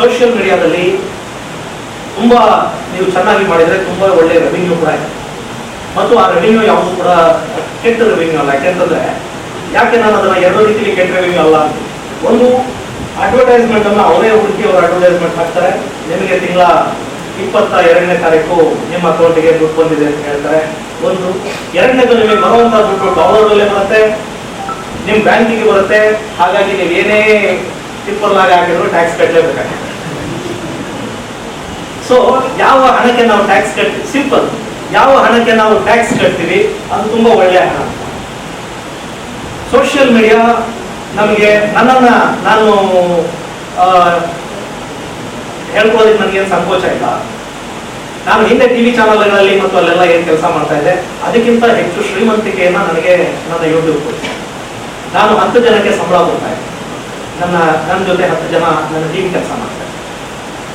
Social ಮೀಡಿಯಾದಲ್ಲಿ ತುಂಬಾ ನೀವು ಚೆನ್ನಾಗಿ ಮಾಡಿದ್ರೆ ತುಂಬಾ ಒಳ್ಳೆ ರೆವಿನ್ಯೂ ಕೂಡ ಇದೆ ಮತ್ತು ಆ ರೆವಿನ್ಯೂ ಯಾವುದು ಕೂಡ ಕೆಟ್ಟ ರೆವಿನ್ಯೂ ಅಲ್ಲ. ಯಾಕೆಂತಂದ್ರೆ ಯಾಕೆ ನಾನು ಅದನ್ನು ಎರಡು ರೀತಿಯಲ್ಲಿ ಕೆಟ್ಟ ರೆವಿನ್ಯೂ ಅಲ್ಲ ಅಂತ. ಒಂದು ಅಡ್ವರ್ಟೈಸ್ಮೆಂಟ್ ಅನ್ನ ಅವರೇ ಹುಡುಕಿ ಅವರು ಅಡ್ವರ್ಟೈಸ್ಮೆಂಟ್ ಹಾಕ್ತಾರೆ. ನಿಮಗೆ ತಿಂಗಳ ಇಪ್ಪತ್ತ ಎರಡನೇ ತಾರೀಕು ನಿಮ್ಮ ಅಕೌಂಟಿಗೆ ದುಡ್ಡು ಬಂದಿದೆ ಅಂತ ಹೇಳ್ತಾರೆ. ಒಂದು, ಎರಡನೇದು ನಿಮಗೆ ಬರುವಂಥ ದುಡ್ಡು ಡಾಲರ್ ಅಲ್ಲೇ ಬರುತ್ತೆ ನಿಮ್ಮ ಬ್ಯಾಂಕಿಗೆ ಬರುತ್ತೆ. ಹಾಗಾಗಿ ನೀವು ಏನೇ ಟಿಪ್ಪರ್ಲಾಗಿ ಹಾಕಿದ್ರು ಟ್ಯಾಕ್ಸ್ ಕಟ್ಟಲೇಬೇಕಾಗುತ್ತೆ ಸೊ ಯಾವ ಹಣಕ್ಕೆ ನಾವು ಟ್ಯಾಕ್ಸ್ ಕಟ್ತೀವಿ? ಸಿಂಪಲ್ ಯಾವ ಹಣಕ್ಕೆ ನಾವು ಟ್ಯಾಕ್ಸ್ ಕಟ್ತೀವಿ? ಅದು ತುಂಬಾ ಒಳ್ಳೆಯ ಹಣ. ಸೋಷಿಯಲ್ ಮೀಡಿಯಾ ನಮಗೆ ನನ್ನನ್ನ ನಾನು ಹೇಳ್ಕೊಳ್ಳೋದಕ್ಕೆ ನನಗೇನು ಸಂಕೋಚ ಇಲ್ಲ. ನಾನು ಹಿಂದೆ ಟಿವಿ ಚಾನಲ್ಗಳಲ್ಲಿ ಮತ್ತು ಅಲ್ಲೆಲ್ಲ ಏನು ಕೆಲಸ ಮಾಡ್ತಾ ಇದ್ದೆ, ಅದಕ್ಕಿಂತ ಹೆಚ್ಚು ಶ್ರೀಮಂತಿಕೆಯನ್ನ ನನಗೆ ನನ್ನ ಯೂಟ್ಯೂಬ್ ನಾನು ಹತ್ತು ಜನಕ್ಕೆ ಸಂಬಳ ಕೊಡ್ತಾ ಇದ್ದೆ. ನನ್ನ ನನ್ನ ಜೊತೆ ಹತ್ತು ಜನ ನನ್ನ ಟೀಮ್ ಕೆಲಸ ಮಾಡ್ತಾರೆ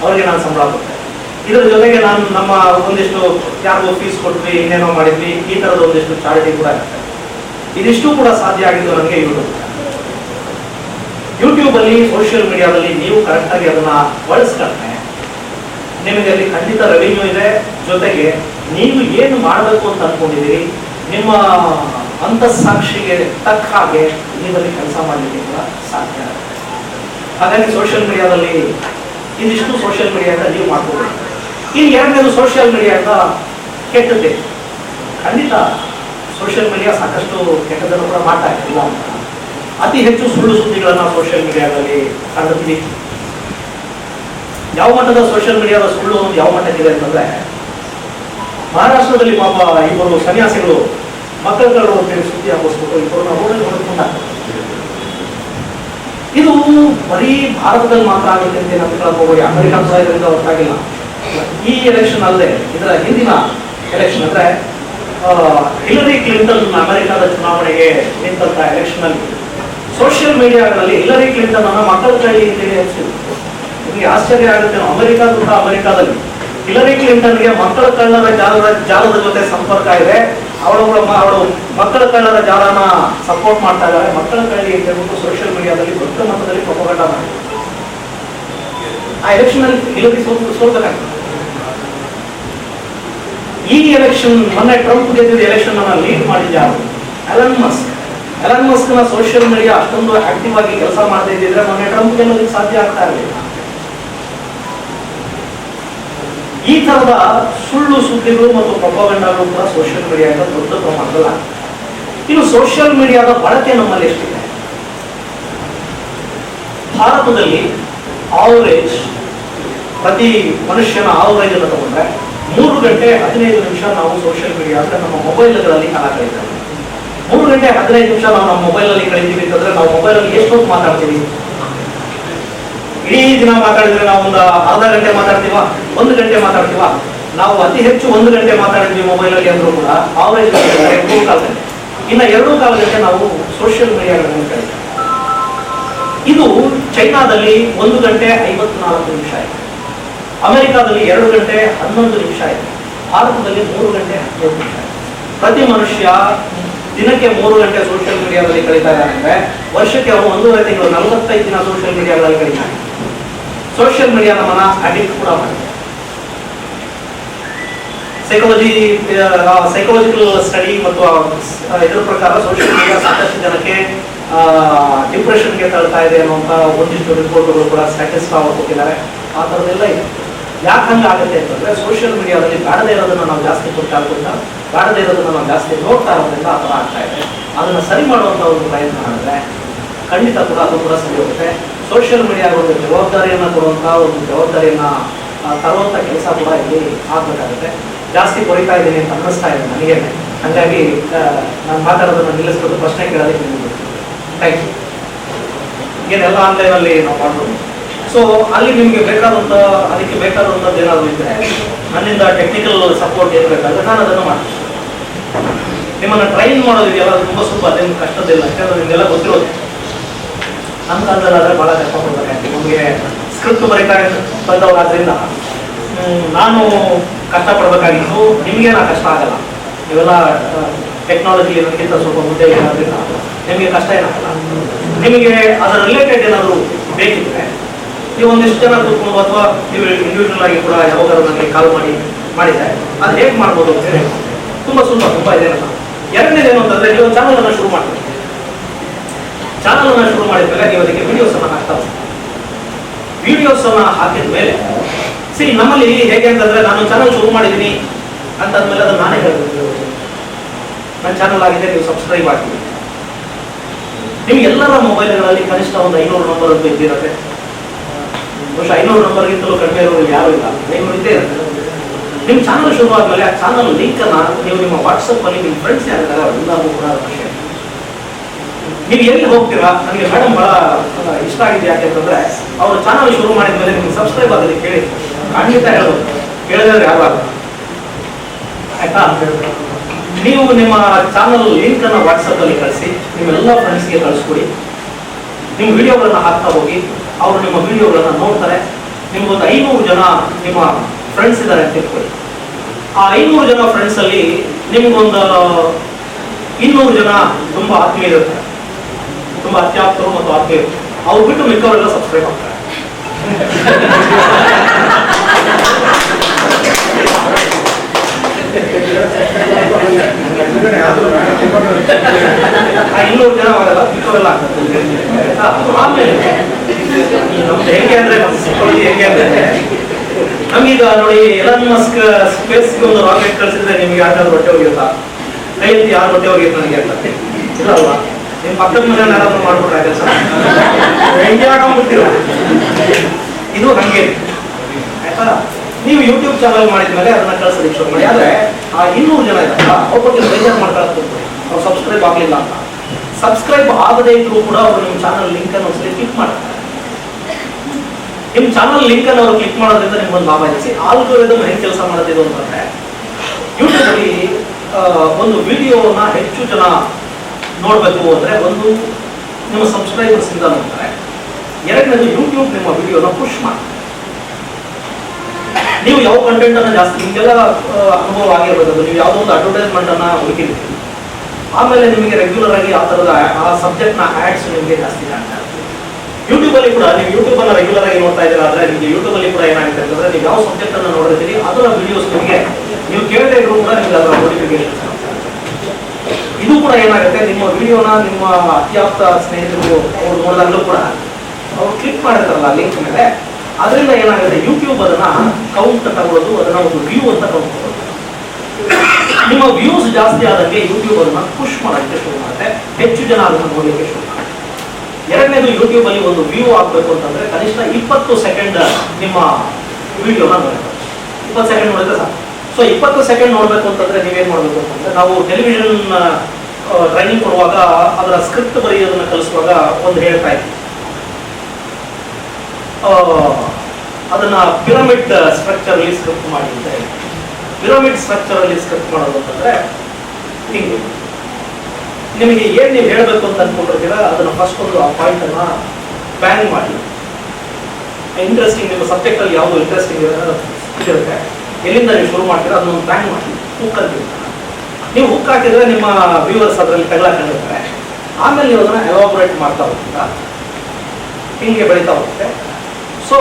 ಅವರಿಗೆ ನಾನು ಸಂಬಳ ಕೊಡ್ತೆ ಇದರ ಜೊತೆಗೆ ನಾನು ನಮ್ಮ ಒಂದಿಷ್ಟು ಯಾರಿಗೂ ಫೀಸ್ ಕೊಟ್ವಿ, ಇನ್ನೇನೋ ಮಾಡಿದ್ವಿ, ಈ ತರದ ಒಂದಿಷ್ಟು ಚಾರಿಟಿ ಕೂಡ ಇರುತ್ತೆ. ಇದಿಷ್ಟು ಕೂಡ ಸಾಧ್ಯ ಆಗಿದ್ದು ನನಗೆ ಯೂಟ್ಯೂಬ್ ಯೂಟ್ಯೂಬಲ್ಲಿ ಸೋಷಿಯಲ್ ಮೀಡಿಯಾದಲ್ಲಿ ನೀವು ಕರೆಕ್ಟಾಗಿ ಅದನ್ನ ಬಳಸ್ಕೊಂಡ್ರೆ ನಿಮಗೆ ಅಲ್ಲಿ ಖಂಡಿತ ರೆವಿನ್ಯೂ ಇದೆ. ಜೊತೆಗೆ ನೀವು ಏನು ಮಾಡಬೇಕು ಅಂತ ಅನ್ಕೊಂಡಿದ್ದೀರಿ, ನಿಮ್ಮ ಅಂತಸ್ಸಾಕ್ಷಿಗೆ ತಕ್ಕ ಹಾಗೆ ನೀವಲ್ಲಿ ಕೆಲಸ ಮಾಡಲಿಕ್ಕೆ ಕೂಡ ಸಾಧ್ಯ ಆಗುತ್ತೆ. ಹಾಗಾಗಿ ಸೋಷಿಯಲ್ ಮೀಡಿಯಾದಲ್ಲಿ ಇದಿಷ್ಟು ಸೋಷಿಯಲ್ ಮೀಡಿಯಾದ ನೀವು ಮಾಡ್ಬೋದು. ಇನ್ನು ಎರಡನೇದು ಸೋಷಿಯಲ್ ಅಂತ ಕೆಟ್ಟದ್ದೇ. ಖಂಡಿತ ಸೋಷಿಯಲ್ ಮೀಡಿಯಾ ಸಾಕಷ್ಟು ಕೆಟ್ಟದನ್ನು ಕೂಡ ಮಾಡ್ತಾ ಇಲ್ಲ ಅಂತ. ಅತಿ ಹೆಚ್ಚು ಸುಳ್ಳು ಸುದ್ದಿಗಳನ್ನು ಸೋಷಿಯಲ್ ಮೀಡಿಯಾದಲ್ಲಿ ಕಂಡುತ್ತೀವಿ ಯಾವ ಮಟ್ಟದ ಸೋಷಿಯಲ್ ಮೀಡಿಯಾದ ಸುಳ್ಳು ಒಂದು ಯಾವ ಮಟ್ಟಕ್ಕಿದೆ ಅಂತಂದ್ರೆ, ಮಹಾರಾಷ್ಟ್ರದಲ್ಲಿ ಪಾಪ ಇಬ್ಬರು ಸನ್ಯಾಸಿಗಳು ಮಕ್ಕಳು ಸುದ್ದಿ ಹಾಕಿಸ್ಬಿಟ್ಟು ಇಬ್ಬರು ಹೊಡೆದುಕೊಂಡ ಇದು ಬರೀ ಭಾರತದಲ್ಲಿ ಮಾತ್ರ ಆಗುತ್ತೆ ಅಂತ ನಂಬಿಕೊಳ್ಳೋಕೆ ಹೋಗಿ ಅಮೆರಿಕ ಸಹ ಇದರಿಂದ ಹೊರತಾಗಿಲ್ಲ ಈ ಎಲೆಕ್ಷನ್ ಅಲ್ಲದೆ ಇದರ ಹಿಂದಿನ ಎಲೆಕ್ಷನ್ ಅಂದ್ರೆ ಹಿಲರಿ ಕ್ಲಿಂಟನ್ ಅಮೆರಿಕಾದ ಚುನಾವಣೆಗೆ ನಿಂತ ಎಲೆಕ್ಷನ್ ಅಲ್ಲಿ. ಸೋಷಿಯಲ್ ಮೀಡಿಯಾಗಳಲ್ಲಿ ಹಿಲರಿ ಕ್ಲಿಂಟನ್ ಅನ್ನ ಮಕ್ಕಳ ಹಚ್ಚಿದ್ರು ನಿಮಗೆ ಆಶ್ಚರ್ಯ ಆಗುತ್ತೆ ಅಮೆರಿಕಾ ಕೂಡ ಅಮೆರಿಕಾದಲ್ಲಿ ಹಿಲರಿ ಕ್ಲಿಂಟನ್ಗೆ ಮಕ್ಕಳ ಕಳ್ಳರ ಜಾಲದ ಜಾಲದ ಜೊತೆ ಸಂಪರ್ಕ ಇದೆ. ಅವಳು ಅವಳು ಮಕ್ಕಳ ಕಳ್ಳರ ಜಾಲನ ಸಪೋರ್ಟ್ ಮಾಡ್ತಾ ಇದ್ದಾರೆ ಮಕ್ಕಳ ಕಳ್ಳಿ ಅಂತ ಹೇಳ್ಬಿಟ್ಟು ಸೋಷಿಯಲ್ ಮೀಡಿಯಾದಲ್ಲಿ ದೊಡ್ಡ ಮಟ್ಟದಲ್ಲಿ ಪ್ರೊಪಗಂಡ ಮಾಡಿ ಆ ಎಲೆಕ್ಷನ್ ಅಲ್ಲಿ ಹಿಲರಿ ಸೋಲ್ ಸೋಲ್ಬೇಕಾಗ್ತದೆ ಈ ಎಲೆಕ್ಷನ್ ಮೊನ್ನೆ ಟ್ರಂಪ್ ಗೆದ್ದಿದ್ದ ಎಲೆಕ್ಷನ್ ಅನ್ನ ಲೀಡ್ ಮಾಡಿದ ಯಾರು? ಅಲನ್ ಮಸ್ಕ್ ಅಲನ್ ಮಸ್ಕ್ನ ಸೋಷಿಯಲ್ ಮೀಡಿಯಾ ಅಷ್ಟೊಂದು ಆಕ್ಟಿವ್ ಆಗಿ ಕೆಲಸ ಮಾಡದೇ ಇದ್ದಿದ್ರೆ ಮೊನ್ನೆ ಟ್ರಂಪ್ ಗೆಲ್ಲೋದಕ್ಕೆ ಸಾಧ್ಯ ಆಗ್ತಾ ಇರಲಿಲ್ಲ. ಈ ತರದ ಸುಳ್ಳು ಸುದ್ದಿಗಳು ಮತ್ತು ಪ್ರೊಪಗಂಡಗಳು ಕೂಡ ಸೋಷಿಯಲ್ ಮೀಡಿಯಾದ ದೊಡ್ಡ ಪ್ರಮಾಣದಲ್ಲಿ. ಇನ್ನು ಸೋಷಿಯಲ್ ಮೀಡಿಯಾದ ಬಳಕೆ ನಮ್ಮಲ್ಲಿ ಎಷ್ಟಿದೆ? ಭಾರತದಲ್ಲಿ ಆವರೇಜ್ ಪ್ರತಿ ಮನುಷ್ಯನ ಆವರೇಜ್ ಅನ್ನು ತಗೊಂಡ್ರೆ ಮೂರು ಗಂಟೆ ಹದಿನೈದು ನಿಮಿಷ ನಾವು ಸೋಷಿಯಲ್ ಮೀಡಿಯಾ ಅಂದ್ರೆ ನಮ್ಮ ಮೊಬೈಲ್ಗಳಲ್ಲಿ ಕಾಲ ಕಳೀತೇವೆ ಮೂರು ಗಂಟೆ ಹದಿನೈದು ನಿಮಿಷ ನಾವು ನಮ್ಮ ಮೊಬೈಲಲ್ಲಿ ಕಳಿತೀವಿ ಅಂತಂದ್ರೆ ನಾವು ಮೊಬೈಲಲ್ಲಿ ಎಷ್ಟೊತ್ತು ಮಾತಾಡ್ತೀವಿ? ಇಡೀ ದಿನ ಮಾತಾಡಿದ್ರೆ ನಾವು ಒಂದು ಅರ್ಧ ಗಂಟೆ ಮಾತಾಡ್ತೀವ? ಒಂದು ಗಂಟೆ ಮಾತಾಡ್ತೀವ? ನಾವು ಅತಿ ಹೆಚ್ಚು ಒಂದು ಗಂಟೆ ಮಾತಾಡಿದ್ವಿ ಮೊಬೈಲಲ್ಲಿ ಅಂದ್ರೂ ಕೂಡ ಆವರೇಜ್ ಮೂರು ಕಾಲ ಗಂಟೆ. ಇನ್ನ ಎರಡು ಕಾಲ ಗಂಟೆ ನಾವು ಸೋಷಿಯಲ್ ಮೀಡಿಯಾಗಳನ್ನು ಕಳಿತೀವಿ ಇದು ಚೈನಾದಲ್ಲಿ ಒಂದು ಗಂಟೆ ಐವತ್ನಾಲ್ಕು ನಿಮಿಷ ಇದೆ ಅಮೆರಿಕಾದಲ್ಲಿ ಎರಡು ಗಂಟೆ ಹನ್ನೊಂದು ನಿಮಿಷ ಇದೆ ಭಾರತದಲ್ಲಿ ಮೂರು ಗಂಟೆ ಹದಿನೈದು ನಿಮಿಷ ಪ್ರತಿ ಮನುಷ್ಯ ದಿನಕ್ಕೆ ಮೂರು ಗಂಟೆ ಸೋಷಿಯಲ್ ಮೀಡಿಯಾದಲ್ಲಿ ಕಳೀತಾ ಅಂದ್ರೆ ವರ್ಷಕ್ಕೆ ಅವನು ಒಂದೂವರೆ ತಿಂಗಳು ನಲವತ್ತೈದು ದಿನ ಸೋಷಿಯಲ್ ಮೀಡಿಯಾಗಳಲ್ಲಿ ಕಳೀತಾನೆ. ಸೋಷಿಯಲ್ ಮೀಡಿಯಾ ನಮ್ಮನ್ನ ಅಡಿಕ್ಟ್ ಕೂಡ ಮಾಡಿದೆ ಸೈಕಾಲಜಿ ಸೈಕಾಲಜಿಕಲ್ ಸ್ಟಡಿ ಮತ್ತು ಇದ್ರ ಪ್ರಕಾರ ಸೋಷಿಯಲ್ ಮೀಡಿಯಾ ಸಾಕಷ್ಟು ಜನಕ್ಕೆ ಡಿಪ್ರೆಷನ್ಗೆ ತಳ್ತಾ ಇದೆ ಅನ್ನುವಂಥ ಒಂದಿಷ್ಟು ರಿಪೋರ್ಟ್ಗಳು ಕೂಡ ಸ್ಯಾಟಿಸ್ಫೈ ಕೊಟ್ಟಿದ್ದಾರೆ ಆ ಥರದ್ದೆಲ್ಲ ಇದೆ. ಯಾಕೆ ಹಂಗೆ ಆಗುತ್ತೆ ಅಂತಂದರೆ ಸೋಷಿಯಲ್ ಮೀಡಿಯಾದಲ್ಲಿ ಬಾಡದೇ ಇರೋದನ್ನು ನಾವು ಜಾಸ್ತಿ ಗೊತ್ತಾಗ್ತಾ ಬಾಡದೇ ಇರೋದನ್ನು ನಾವು ಜಾಸ್ತಿ ನೋಡ್ತಾ ಇರೋದ್ರಿಂದ ಆ ಥರ ಆಗ್ತಾ ಇದೆ. ಅದನ್ನು ಸರಿ ಮಾಡುವಂಥ ಒಂದು ಪ್ರಯತ್ನ ಮಾಡಿದ್ರೆ ಖಂಡಿತ ಕೂಡ ಅದು ಕೂಡ ಸರಿ ಹೋಗುತ್ತೆ. ಸೋಷಿಯಲ್ ಮೀಡಿಯಾ ಒಂದು ಜವಾಬ್ದಾರಿಯನ್ನ ಕೊಡುವಂಥ ಒಂದು ಜವಾಬ್ದಾರಿಯನ್ನ ತರುವಂಥ ಕೆಲಸ ಕೂಡ ಇಲ್ಲಿ ಆಗಬೇಕಾಗುತ್ತೆ. ಜಾಸ್ತಿ ಕೊರಿತಾ ಇದ್ದೀನಿ ಅಂತ ಅನ್ನಿಸ್ತಾ ಇದೆ ನನಗೆ. ಹಾಗಾಗಿ ನಾನು ಮಾತಾಡೋದನ್ನು ನಿಲ್ಲಿಸ್ಬಿಟ್ಟು ಪ್ರಶ್ನೆ ಕೇಳೋದಕ್ಕೆ ಥ್ಯಾಂಕ್ ಯು ಏನೆಲ್ಲ ಆನ್ಲೈನಲ್ಲಿ ನಾವು ಮಾಡ್ಬೋದು? ಸೊ ಅಲ್ಲಿ ನಿಮಗೆ ಬೇಕಾದಂಥ ಅದಕ್ಕೆ ಬೇಕಾದಂಥದ್ದು ಏನಾದರೂ ಇದ್ದರೆ ನನ್ನಿಂದ ಟೆಕ್ನಿಕಲ್ ಸಪೋರ್ಟ್ ಏನ್ ಬೇಕಾದ್ರೆ ನಾನು ಅದನ್ನು ಮಾಡ್ತೀನಿ. ನಿಮ್ಮನ್ನು ಟ್ರೈನ್ ಮಾಡೋದಿದೆಯಲ್ಲ ಅದು ತುಂಬ ಸ್ವಲ್ಪ ಅದೇನು ಕಷ್ಟದಿಲ್ಲ ಯಾಕಂದ್ರೆ ನಿಮಗೆಲ್ಲ ಗೊತ್ತಿರೋದು. ನಮ್ಮ ಆದರೆ ಭಾಳ ಕಷ್ಟ ಪಡ್ಬೇಕಾಗ್ತದೆ ನಮಗೆ ಸ್ಕ್ರಿಪ್ಟ್ ಬರೀತಾರೆ ಬಂದವರಾದ್ರಿಂದ. ಹ್ಮ್, ನಾನು ಕಷ್ಟಪಡಬೇಕಾಗಿತ್ತು ನಿಮಗೆ ನಾ ಕಷ್ಟ ಆಗಲ್ಲ. ಇವೆಲ್ಲ ಟೆಕ್ನಾಲಜಿ ಇರೋದಕ್ಕಿಂತ ಸ್ವಲ್ಪ ಮುಂದೆ ಇರೋದ್ರಿಂದ ನಿಮಗೆ ಕಷ್ಟ ಏನಾಗಲ್ಲ. ನಿಮಗೆ ಅದರ ರಿಲೇಟೆಡ್ ಏನಾದರೂ ನೀವು ಒಂದಿಷ್ಟು ಜನ ಕೂತ್ಕೊಂಡು ಅಥವಾ ನೀವು ಇಂಡಿವಿಜುವಲ್ ಆಗಿ ಕೂಡ ಯಾವಾಗಾದ್ರೂ ನನಗೆ ಕಾಲ್ ಮಾಡಿ, ಮಾಡಿದ್ದಾರೆ. ಅದು ಹೇಗೆ ಮಾಡ್ಬೋದು ಅಂತ ಹೇಳಿ. ತುಂಬಾ ಸುಲಭ ತುಂಬಾ ಇದೆ ಎರಡನೇದು ಏನು ಅಂತಂದ್ರೆ ನೀವು ಚಾನಲ್ ಅನ್ನು ಶುರು ಮಾಡ್ತೀವಿ ಚಾನಲ್ ಅನ್ನು ಶುರು ಮಾಡಿದ್ಮೇಲೆ ನೀವು ಅದಕ್ಕೆ ವಿಡಿಯೋಸ್ ಅನ್ನು ಹಾಕ್ತಾ ವಿಡಿಯೋಸ್ ಅನ್ನ ಹಾಕಿದ ಮೇಲೆ ಸಿ ನಮ್ಮಲ್ಲಿ ಹೇಗೆ ಅಂತಂದ್ರೆ ನಾನು ಚಾನಲ್ ಶುರು ಮಾಡಿದ್ದೀನಿ ಅಂತಂದ್ಮೇಲೆ ಅದನ್ನ ನಾನೇ ಹೇಳ್ತೀನಿ ನನ್ನ ಚಾನಲ್ ಆಗಿದೆ, ನೀವು ಸಬ್ಸ್ಕ್ರೈಬ್ ಆಗ್ತೀವಿ ನಿಮ್ಗೆ ಎಲ್ಲರ ಮೊಬೈಲ್ಗಳಲ್ಲಿ ಕನಿಷ್ಠ ಒಂದು ಐನೂರು ನಂಬರ್ ಅಂತ ಇದ್ದಿರುತ್ತೆ. ಬಹುಶಃ ಐನೂರು ನಂಬರ್ಗಿಂತಲೂ ಕಡಿಮೆ ಇರೋರು ಯಾರು ಇಲ್ಲ. ಐನೂರು ಇದ್ದೇ ಇರುತ್ತೆ ನಿಮ್ಮ ಚಾನಲ್ ಶುರು ಆದ್ಮೇಲೆ ಆ ಚಾನಲ್ ಲಿಂಕ್ ಅನ್ನ ನೀವು ನಿಮ್ಮ ವಾಟ್ಸಪ್ ಅಲ್ಲಿ ನಿಮ್ಮ ಫ್ರೆಂಡ್ಸ್ ಯಾರಿದ್ದಾರೆ ಅವರೆಲ್ಲರೂ ಕೂಡ ವಿಷಯ. ನೀವು ಎಲ್ಲಿ ಹೋಗ್ತೀರಾ? ನನಗೆ ಮೇಡಮ್ ಬಹಳ ಇಷ್ಟ ಆಗಿದೆ ಯಾಕೆ ಅಂತಂದ್ರೆ, ಅವರು ಚಾನಲ್ ಶುರು ಮಾಡಿದ್ಮೇಲೆ ನಿಮ್ಗೆ ಸಬ್ಸ್ಕ್ರೈಬ್ ಆಗಲಿ ಕೇಳಿ. ಖಂಡಿತ ಹೇಳ್ಬೋದು. ಕೇಳಿದ್ರೆ ಯಾರು. ಆಯ್ತಾ? ನೀವು ನಿಮ್ಮ ಚಾನಲ್ ಲಿಂಕ್ ಅನ್ನ ವಾಟ್ಸಪ್ ಅಲ್ಲಿ ಕಳಿಸಿ, ನಿಮ್ಮೆಲ್ಲ ಫ್ರೆಂಡ್ಸ್ಗೆ ಕಳಿಸ್ಕೊಡಿ. ನಿಮ್ಮ ವಿಡಿಯೋಗಳನ್ನು ಹಾಕ್ತಾ ಹೋಗಿ, ಅವರು ನಿಮ್ಮ ವಿಡಿಯೋಗಳನ್ನ ನೋಡ್ತಾರೆ. ನಿಮ್ಗೊಂದು ಐನೂರು ಜನ ನಿಮ್ಮ ಫ್ರೆಂಡ್ಸ್ ಇದ್ದಾರೆ ಅಂತ ಇಟ್ಕೊಳ್ಳಿ ಆ ಐನೂರು ಜನ ಫ್ರೆಂಡ್ಸ್ ಅಲ್ಲಿ ನಿಮ್ಗೊಂದು ಇನ್ನೂರು ಜನ ತುಂಬಾ ಆತ್ಮೀಯ ಇರುತ್ತೆ ತುಂಬಾ ಅತ್ಯಾಪ್ತರು ಮತ್ತು ಆತ್ಮೀಯರು. ಅವ್ರು ಬಿಟ್ಟು ಮಿಕ್ಕವರೆಲ್ಲ ಸಬ್ಸ್ಕ್ರೈಬ್ ಆಗ್ತಾರೆ. ಇನ್ನೂರು ಜನ ಮಾಡಲ್ಲ ಮಿಕ್ಕವರೆಲ್ಲ ಆಗ್ತದೆ ನಮ್ದು ಹೆಂಗೆ ಅಂದ್ರೆ ನಮ್ಮ psychology ಹೆಂಗೆ ಅಂದ್ರೆ ನಮಗೀಗ ನೋಡಿ ಎಲನ್ ಮಸ್ಕ್ ಸ್ಪೇಸ್ಗೆ ಒಂದು ರಾಕೆಟ್ ಕಳಿಸಿದ್ರೆ ನಿಮ್ಗೆ ಯಾರಾದ್ರೂ ಹೊಟ್ಟೆ ಹೋಗಿರುತ್ತಾ ಕೈಯಲ್ಲಿ ಯಾರು ಹೊಟ್ಟೆ ಹೋಗಿತ್ತು ನನಗೆ ಅಂತ ಇಲ್ಲ ಅಲ್ವಾ ನಿಮ್ ಪಕ್ಕದ ಮನೆ ಯಾರಾದ್ರೂ ಮಾಡ್ಬಿಟ್ರೆ ಕೆಲಸ ಹೆಂಗೆ ಹಾಕೊಂಡ್ಬಿಡ್ತೀರ ಇದು ಹಂಗೆ. ಆಯ್ತಾ? ನೀವು ಯೂಟ್ಯೂಬ್ ಚಾನಲ್ ಮಾಡಿದ್ಮೇಲೆ ಅದನ್ನ ಕಳ್ಸೋದಕ್ಕೆ ಶುರು ಮಾಡಿ. ಆದ್ರೆ, ಆ ಇನ್ನೂರು ಜನ ಇದ್ದಾರೆ ಒಬ್ಬರಿಗೆ ಬೇಜಾರು ಮಾಡ್ಕೊಳ್ಳೋದು ಅವ್ರು ಸಬ್ಸ್ಕ್ರೈಬ್ ಆಗಲಿಲ್ಲ ಅಂತ. ಸಬ್ಸ್ಕ್ರೈಬ್ ಆಗದೇ ಇದ್ರೂ ಕೂಡ ಅವರು ನಿಮ್ಮ ಚಾನಲ್ ಲಿಂಕ್ ಅನ್ನು ಒಂದ್ಸಲಿ ಕ್ಲಿಕ್ ಮಾಡ್ತಾರೆ. ನಿಮ್ ಚಾನಲ್ ಲಿಂಕ್ ಅನ್ನು ಅವ್ರು ಕ್ಲಿಕ್ ಮಾಡೋದ್ರಿಂದ ನಿಮ್ಗೊಂದು ಲಾಭ ಇದೆ. ಆಲ್ಗೋರಿದಮ್ ಹೆಂಗ್ ಕೆಲಸ ಮಾಡೋದಿದು ಅಂತಂದ್ರೆ ಯೂಟ್ಯೂಬ್ ಅಲ್ಲಿ ಒಂದು ವಿಡಿಯೋನ ಹೆಚ್ಚು ಜನ ನೋಡ್ಬೇಕು ಅಂದ್ರೆ ಒಂದು ನಿಮ್ಮ ಸಬ್ಸ್ಕ್ರೈಬರ್ಸ್ ಇಂದ ನೋಡ್ತಾರೆ. ಎರಡನೇದು ಯೂಟ್ಯೂಬ್ ನಿಮ್ಮ ವಿಡಿಯೋನ ಪುಷ್ ಮಾಡ್ತಾರೆ. ನೀವು ಯಾವ ಕಂಟೆಂಟ್ ಅನ್ನ ಜಾಸ್ತಿ, ನಿಮ್ಗೆಲ್ಲ ಅನುಭವ ಆಗಿರ್ಬೋದು ನೀವು ಯಾವುದೋ ಒಂದು ಅಡ್ವರ್ಟೈಸ್ಮೆಂಟ್ ಅನ್ನ ಹುಡುಕಿದ್ರಿ. ಆಮೇಲೆ ನಿಮಗೆ ರೆಗ್ಯುಲರ್ ಆಗಿ ಆ ತರದ, ಆ ಸಬ್ಜೆಕ್ಟ್ನ ಆಡ್ಸ್ ನಿಮಗೆ ಜಾಸ್ತಿ ಇರುತ್ತೆ. ಯೂಟ್ಯೂಬ್ ಅಲ್ಲಿ ಕೂಡ, ನೀವು ಯೂಟ್ಯೂಬ್ ಅನ್ನ ರೆಗ್ಯುಲರ್ ಆಗಿ ನೋಡ್ತಾ ಇದ್ದೀರಾ ಆದ್ರೆ ನಿಮಗೆ ಯೂಟ್ಯೂಬ್ ಅಲ್ಲಿ ಕೂಡ ಏನಾಗುತ್ತೆ ಅಂತಂದ್ರೆ ನೀವು ಯಾವ ಸಬ್ಜೆಕ್ಟ್ ಅನ್ನ ನೋಡಿರ್ತೀರಿ, ಅದರ ವಿಡಿಯೋಸ್ ನಿಮಗೆ, ನೀವು ಕೇಳದೇ ಇದ್ರು ಕೂಡ ನಿಮಗೆ ಅದರ ನೋಟಿಫಿಕೇಶನ್ ಇದು ಕೂಡ ಏನಾಗುತ್ತೆ, ನಿಮ್ಮ ವಿಡಿಯೋನ ನಿಮ್ಮ ಅತ್ಯಾಪ್ತ ಸ್ನೇಹಿತರು ಅವ್ರು ನೋಡಿದಾಗಲೂ ಕೂಡ, ಅವ್ರು ಕ್ಲಿಕ್ ಮಾಡಿರ್ತಾರಲ್ಲ ಲಿಂಕ್ ಮೇಲೆ. ಅದರಿಂದ ಏನಾಗುತ್ತೆ? ಯೂಟ್ಯೂಬ್ ಅದನ್ನ ಕೌಂಟ್ ತಗೊಳ್ಳೋದು ಅದನ್ನ ಒಂದು ವ್ಯೂ ಅಂತ ಕೌಂಟ್ ತಗೊಳ್ಳೋದು ನಿಮ್ಮ ವ್ಯೂಸ್ ಜಾಸ್ತಿ ಆದಂಗೆ ಯೂಟ್ಯೂಬ್ ಅದನ್ನ ಪುಷ್ ಮಾಡೋಕ್ಕೆ ಶುರು ಮಾಡುತ್ತೆ. ಹೆಚ್ಚು ಜನ ಅದನ್ನ ನೋಡಲಿಕ್ಕೆ ಶುರು ಮಾಡುತ್ತೆ. ಎರಡನೇದು ಯೂಟ್ಯೂಬ್ ಅಲ್ಲಿ ಒಂದು ವ್ಯೂ ಆಗ್ಬೇಕು ಅಂತಂದ್ರೆ ಕನಿಷ್ಠ ಇಪ್ಪತ್ತು ಸೆಕೆಂಡ್ ನಿಮ್ಮ ವಿಡಿಯೋನ ನೋಡಬೇಕು. ಇಪ್ಪತ್ತು ಸೆಕೆಂಡ್ ನೋಡಿದ್ರೆ ಸಾಕು. ಸೊ ಇಪ್ಪತ್ತು ಸೆಕೆಂಡ್ ನೋಡಬೇಕು ಅಂತಂದ್ರೆ ನೀವೇನ್ ಮಾಡಬೇಕು ಅಂತಂದ್ರೆ ನಾವು ಟೆಲಿವಿಷನ್ ಟ್ರೈನಿಂಗ್ ಕೊಡುವಾಗ ಅದರ ಸ್ಕ್ರಿಪ್ಟ್ ಬರೆಯೋದನ್ನ ಕಲಿಸುವಾಗ ಒಂದು ಹೇಳ್ತಾ ಇದ್ವಿ. ಅದನ್ನ ಪಿರಮಿಡ್ ಸ್ಟ್ರಕ್ಚರ್ ಅಲ್ಲಿ ಸ್ಕ್ರಿಪ್ಟ್ ಮಾಡಿ ಅಂತ ಪಿರಮಿಡ್ ಸ್ಟ್ರಕ್ಚರ್ ಅಲ್ಲಿ ಸ್ಕ್ರಿಪ್ಟ್ ಮಾಡೋದು ಅಂತಂದ್ರೆ ನಿಮಗೆ ಏನ್ ನೀವು ಹೇಳಬೇಕು ಅಂತ ಅನ್ಕೊಂಡಿರ್ತೀರಾ ಅದನ್ನ ಫಸ್ಟ್ ಒಂದು ಆ ಪಾಯಿಂಟ್ ಅನ್ನ ಬ್ಯಾಂಗ್ ಮಾಡಿ. ಇಂಟ್ರೆಸ್ಟಿಂಗ್ ನಿಮ್ಮ ಸಬ್ಜೆಕ್ಟ್ ಅಲ್ಲಿ ಯಾವುದು ಇಂಟ್ರೆಸ್ಟಿಂಗ್ ಇರುತ್ತೆ. ಎಲ್ಲಿಂದ ನೀವು ಶುರು ಮಾಡ್ತೀರಾ, ಅದನ್ನ ಬ್ಯಾಂಗ್ ಮಾಡಿ ಹುಕ್ ಅಂತೀವಿ ನೀವು ಹುಕ್ ಹಾಕಿದ್ರೆ ನಿಮ್ಮ ವ್ಯೂವರ್ಸ್ ಅದರಲ್ಲಿ ತಗಲಾಕೊಂಡಿರ್ತಾರೆ ಆಮೇಲೆ ನೀವು ಅದನ್ನ ಎಲಾಬ್ರೇಟ್ ಮಾಡ್ತಾ ಹೋಗ್ತೀರಾ. ಹಿಂಗೆ ಬೆಳೀತಾ ಹೋಗುತ್ತೆ. ಸೊ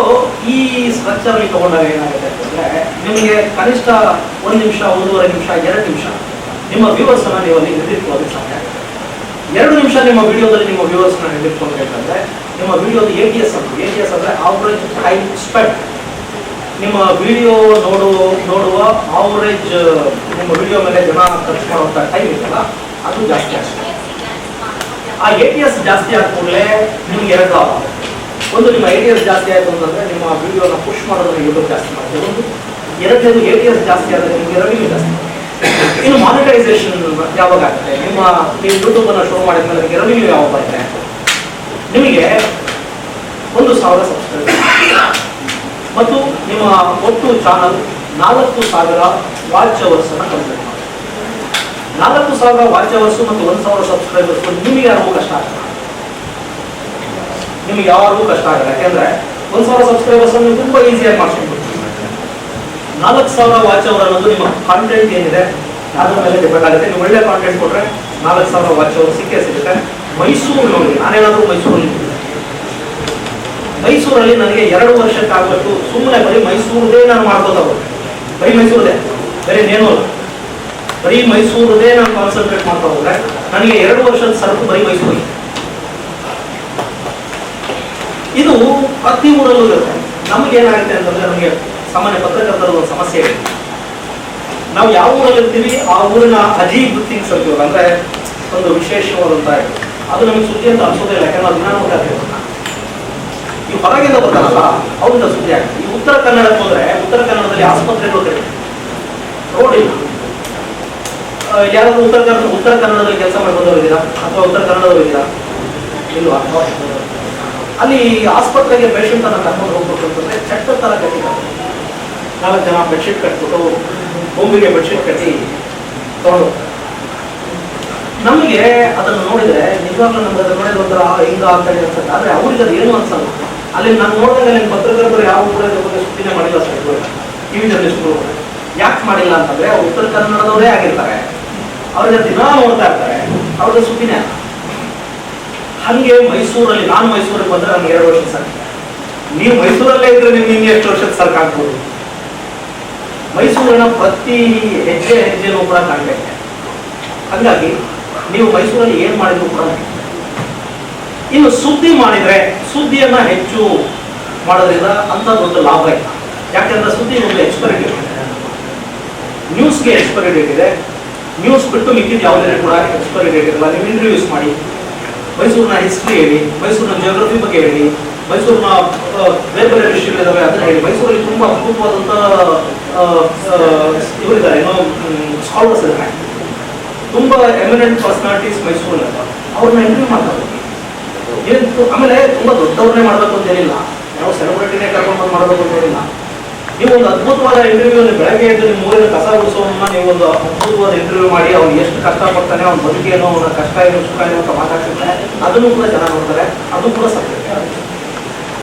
ಈ ಸ್ಟ್ರಕ್ಚರ್ ಅಲ್ಲಿ ತಗೊಂಡಾಗ ಏನಾಗುತ್ತೆ ಅಂದ್ರೆ ನಿಮಗೆ ಕನಿಷ್ಠ ಒಂದು ನಿಮಿಷ, ಒಂದೂವರೆ ನಿಮಿಷ, ಎರಡು ನಿಮಿಷ. ನಿಮ್ಮ ವ್ಯೂವರ್ಸ್ ಅನ್ನ ನೀವು ಅಲ್ಲಿ ಸಾಧ್ಯ. ಆಗುತ್ತೆ ಎರಡು ನಿಮಿಷ ನಿಮ್ಮ ವಿಡಿಯೋದಲ್ಲಿ ನಿಮ್ಮ ವ್ಯೂವರ್ಸ್ನ ಹಿಡಿದಿಟ್ಕೊಳ್ಬೇಕಂದ್ರೆ ನಿಮ್ಮ ವಿಡಿಯೋದ ಎ ಟಿ ಎಸ್ ಅಂತ ಎ ಟಿ ಎಸ್ ಅಂದ್ರೆ ಆವರೇಜ್ ಟೈಮ್ ಸ್ಪೆಂಡ್ ನಿಮ್ಮ ವಿಡಿಯೋ ನೋಡುವ ನೋಡುವ ಆವರೇಜ್ ನಿಮ್ಮ ವಿಡಿಯೋ ಮೇಲೆ ಜನ ಖರ್ಚು ಮಾಡುವಂತ ಟೈಮ್ ಇದೆಯಲ್ಲ ಅದು ಜಾಸ್ತಿ ಆಗ್ತದೆ ಆ ಎ ಟಿ ಎಸ್ ಜಾಸ್ತಿ ಆದ ಕೂಡಲೇ ನಿಮ್ಗೆ ಎರಡು ಲಾಭ ಒಂದು ನಿಮ್ಮ ಐಡಿಯಾಸ್ ಜಾಸ್ತಿ ಆಯಿತು ಅಂತಂದ್ರೆ ನಿಮ್ಮ ವಿಡಿಯೋನ ಪುಷ್ ಮಾಡೋದನ್ನ ಯೂಟ್ಯೂಬ್ ಜಾಸ್ತಿ ಮಾಡುತ್ತೆ ಒಂದು ಎರಡನೇದು ಜಾಸ್ತಿ ಆದರೆ ನಿಮಗೆ ರೆವಿನ್ಯೂ ಜಾಸ್ತಿ. ಇನ್ನು ಮಾನಿಟೈಸೇಷನ್ ಯಾವಾಗ ಆಗುತ್ತೆ? ನಿಮ್ಮ ನೀವು ಯೂಟ್ಯೂಬ್ ಶೋ ಮಾಡಿದ ಮೇಲೆ ನಿಮಗೆ ರೆವಿನ್ಯೂ ಯಾವಾಗ ಬರುತ್ತೆ? ನಿಮಗೆ ಒಂದು ಸಾವಿರ ಸಬ್ಸ್ಕ್ರೈಬರ್ ಮತ್ತು ನಿಮ್ಮ ಒಟ್ಟು ಚಾನಲ್ ನಾಲ್ಕು ಸಾವಿರ ವಾಚ್ ಅವರ್ಸ್ ಅನ್ನು ಕಂಪ್ಲೀಟ್ ಮಾಡಿ ನಾಲ್ಕು ಸಾವಿರ ವಾಚ್ ಅವರ್ಸ್ ಮತ್ತು ಒಂದು ಸಾವಿರ ಸಬ್ಸ್ಕ್ರೈಬರ್ಸ್ ನಿಮಗೆ ಯಾರಿಗೂ ಕಷ್ಟ ಆಗಲ್ಲ ನಿಮ್ಗೆ ಯಾವಾಗಲೂ ಕಷ್ಟ ಆಗಲ್ಲ. ಯಾಕೆಂದ್ರೆ ಒಂದು ಸಾವಿರ ಸಬ್ಸ್ಕ್ರೈಬರ್ಸ್ ನೀವು ತುಂಬಾ ಈಸಿಯಾಗಿ ಮಾಡ್ಸ್ಕೊಂಡು ನಾಲ್ಕು ಸಾವಿರ ವಾಚ್ ಅವರ್ ಅನ್ನೋದು ನಿಮ್ಮ ಕಾಂಟೆಂಟ್ ಏನಿದೆ, ಅದ್ರ ಮೇಲೆ ಡಿಪೆಂಡ್ ಆಗುತ್ತೆ. ನೀವು ಒಳ್ಳೆ ಕಾಂಟೆಂಟ್ ಕೊಟ್ರೆ ನಾಲ್ಕು ಸಾವಿರ ವಾಚ್ ಅವರ್ ಸಿಕ್ಕೇ ಸಿಗುತ್ತೆ. ಮೈಸೂರಿನೊಳಗೆ ನಾನೇನಾದ್ರೂ ಮೈಸೂರಲ್ಲಿ ಮೈಸೂರಲ್ಲಿ ನನಗೆ ಎರಡು ವರ್ಷಕ್ಕಾಗಬೇಕು ಸುಮ್ಮನೆ ಬರೀ ಮೈಸೂರದೇ ನಾನು ಮಾಡ್ಕೋತಾ ಹೋಗ್ತೀನಿ ಬರೀ ಮೈಸೂರದೇ. ಬರೀ ನೇನು ಅಲ್ಲ ಬರೀ ಮೈಸೂರದೇ ನಾನು ಕಾನ್ಸಂಟ್ರೇಟ್ ಮಾಡ್ತಾ ಹೋದ್ರೆ, ನನಗೆ ಎರಡು ವರ್ಷದ ಸರಕು ಬರೀ ಮೈಸೂರಿಗೆ ಇದು ಪ್ರತಿ ಊರಲ್ಲೂ ಇರುತ್ತೆ. ನಮ್ಗೆ ಏನಾಗುತ್ತೆ ಅಂತಂದ್ರೆ ನಮಗೆ ಸಾಮಾನ್ಯ ಪತ್ರಕರ್ತರ ಒಂದು ಸಮಸ್ಯೆ ಇದೆ. ನಾವು ಯಾವ ಊರಲ್ಲಿ ಇರ್ತೀವಿ, ಆ ಊರಿನ ಅಜೀಬ್ ಥಿಂಗ್ಸ್ ಅಂತೀವಲ್ಲ ಅಂದ್ರೆ ಒಂದು ವಿಶೇಷವಾದಂತ. ಅದು ನಮಗೆ ಸುದ್ದಿ ಅಂತ ಅನ್ಸೋದೇ ಇಲ್ಲ, ಯಾಕಂದ್ರೆ ದಿನ ನೋಡ್ತಾರೆ ಈ ಹೊರಗಿಂದ ಬರ್ತಾರಲ್ಲ, ಅವ್ರಿಂದ ಸುದ್ದಿ ಆಗ್ತದೆ ಈ ಉತ್ತರ ಕನ್ನಡಕ್ಕೆ ಹೋದ್ರೆ, ಉತ್ತರ ಕನ್ನಡದಲ್ಲಿ ಆಸ್ಪತ್ರೆಗಳು ಕಡಿಮೆ ರೋಡ್ ಇಲ್ಲ ಯಾರಾದ್ರೂ ಉತ್ತರ ಕನ್ನಡ ಉತ್ತರ ಕನ್ನಡದಲ್ಲಿ ಕೆಲಸ ಮಾಡಿ ಬಂದವರು ಇದ್ದೀರಾ ಅಥವಾ ಉತ್ತರ ಕನ್ನಡದವರು ಇದ್ದೀರಾ? ಇಲ್ವಾ? ಅಲ್ಲಿ ಆಸ್ಪತ್ರೆಗೆ ಪೇಷಂಟ್ ಅನ್ನ ಕರ್ಕೊಂಡು ಹೋಗ್ಬೇಕು ಅಂತಂದ್ರೆ ಚಟ್ಟ ತರ ಕಟ್ಟಿದ್ದಾರೆ ನಾಲ್ಕು ಜನ ಬೆಡ್ಶೀಟ್ ಕಟ್ಬಿಟ್ಟು ಬೊಂಬಿಗೆ ಬೆಡ್ಶೀಟ್ ಕಟ್ಟಿ ತಗೊಂಡು. ನಮಗೆ ಅದನ್ನು ನೋಡಿದ್ರೆ, ನಿಜವಾಗ್ಲೂ ನಮ್ಗೆ ಅದನ್ನ ನೋಡಿದ್ರೆ ಒಂಥರ ಹಿಂಗ ಅಂತ ಹೇಳಿ ಅನ್ಸುತ್ತೆ. ಆದ್ರೆ ಅವ್ರಿಗೆ ಅದು ಏನು ಅನ್ಸಲ್ಲ. ಅಲ್ಲಿ ನಾನು ನೋಡಿದಾಗ ಅಲ್ಲಿ ಪತ್ರಕರ್ತರು ಯಾವ ಕೂಡ ಬಗ್ಗೆ ಸುದ್ದಿನೇ ಮಾಡಿಲ್ಲ ಸರ್ ಟಿವಿ ಜರ್ನಲಿಸ್ಟ್ಗಳು ಯಾಕೆ ಮಾಡಿಲ್ಲ ಅಂತಂದ್ರೆ ಉತ್ತರ ಕನ್ನಡದವರೇ ಆಗಿರ್ತಾರೆ. ಅವ್ರಿಗೆ ದಿನ ನೋಡ್ತಾ ಇರ್ತಾರೆ. ಅವ್ರಿಗೆ ಸುದ್ದಿನೇ ಹಂಗೆ ಮೈಸೂರಲ್ಲಿ, ನಾನು ಮೈಸೂರಿಗೆ ಬಂದ್ರೆ ನಮ್ಗೆ ಎರಡು ವರ್ಷ ಸಾಕು. ನೀವು ಮೈಸೂರಲ್ಲೇ ಇದ್ರೆ ನಿಮ್ಗೆ ಎಷ್ಟು ವರ್ಷದ ಸರ್ಕ ಆಗ್ಬೋದು? ಮೈಸೂರಿನ ಪ್ರತಿ ಹೆಜ್ಜೆ ಹೆಜ್ಜೆನೂ ಕೂಡ ಕಾಣ್ಬೇಕು ಹಾಗಾಗಿ ನೀವು ಮೈಸೂರಲ್ಲಿ ಏನ್ ಮಾಡಿದ್ರು ಕೂಡ ಇನ್ನು ಸುದ್ದಿ ಮಾಡಿದ್ರೆ ಸುದ್ದಿಯನ್ನ ಹೆಚ್ಚು ಮಾಡೋದ್ರಿಂದ ಒಂದು ಲಾಭ ಇಲ್ಲ ಯಾಕಂದ್ರೆ ಸುದ್ದಿ ಒಂದು ಎಕ್ಸ್ಪೈರಿ ಡೇಟ್ ಇದೆ. ನ್ಯೂಸ್ಗೆ ಎಕ್ಸ್ಪೈರಿ ಡೇಟ್ ಇದೆ. ನ್ಯೂಸ್ ಬಿಟ್ಟು ಮಿಕ್ಕಿದ ಯಾವುದೇ ಕೂಡ ಎಕ್ಸ್ಪೈರಿ ಡೇಟ್ ಇರಲ್ಲ. ನೀವು ಇಂಟರ್ವ್ಯೂಸ್ ಮಾಡಿ. ಮೈಸೂರಿನ ಹಿಸ್ಟ್ರಿ ಹೇಳಿ, ಮೈಸೂರಿನ ಜಿಯೋಗ್ರಫಿ ಬಗ್ಗೆ ಹೇಳಿ, ಮೈಸೂರಿನ ಬೇರೆ ಬೇರೆ ವಿಷಯಗಳಿದಾವೆ ಅದನ್ನ ಹೇಳಿ, ಮೈಸೂರಲ್ಲಿ ತುಂಬಾ ಅಪರೂಪವಾದಂತಹ ಇವರಿದ್ದಾರೆ, ಏನೋ ಸ್ಕಾಲರ್ಸ್ ಇದ್ದಾರೆ. ತುಂಬಾ ಎಮಿನೆಂಟ್ ಪರ್ಸನಾಲಿಟೀಸ್ ಮೈಸೂರಲ್ಲಿ ಅವ್ರನ್ನ ಇಂಟರ್ವ್ಯೂ ಮಾಡ್ತಾರೆ. ಏನು, ಆಮೇಲೆ ತುಂಬಾ ದೊಡ್ಡವ್ರನ್ನೇ ಮಾಡ್ಬೇಕು ಅಂತ ಏನಿಲ್ಲ. ಯಾವ ಸೆಲೆಬ್ರಿಟಿನೇ ಕರ್ಕೊಂಡು ಮಾಡಬೇಕು ಅಂತ ಏನಿಲ್ಲ. ನೀವು ಒಂದು ಅದ್ಭುತವಾದ ಇಂಟರ್ವ್ಯೂ ಬೆಳಗ್ಗೆ ಎದ್ದು ನಿಮ್ಮ ಊರಿನ ಕಸ ಉಳಿಸೋನ್ನ ನೀವು ಒಂದು ಅದ್ಭುತವಾದ ಇಂಟರ್ವ್ಯೂ ಮಾಡಿ ಅವ್ನು ಎಷ್ಟು ಕಷ್ಟಪಡ್ತಾನೆ ಅವ್ನ ಬದುಕೇನೋ ಅವನ ಕಷ್ಟ ಏನೋ, ಸುಖ ಏನೋ ಅಂತ ಮಾತಾಡ್ತಿರ್ತಾನೆ ಅದನ್ನು ಕೂಡ ಜನ ನೋಡ್ತಾರೆ. ಅದು ಕೂಡ ಸತ್ಯ.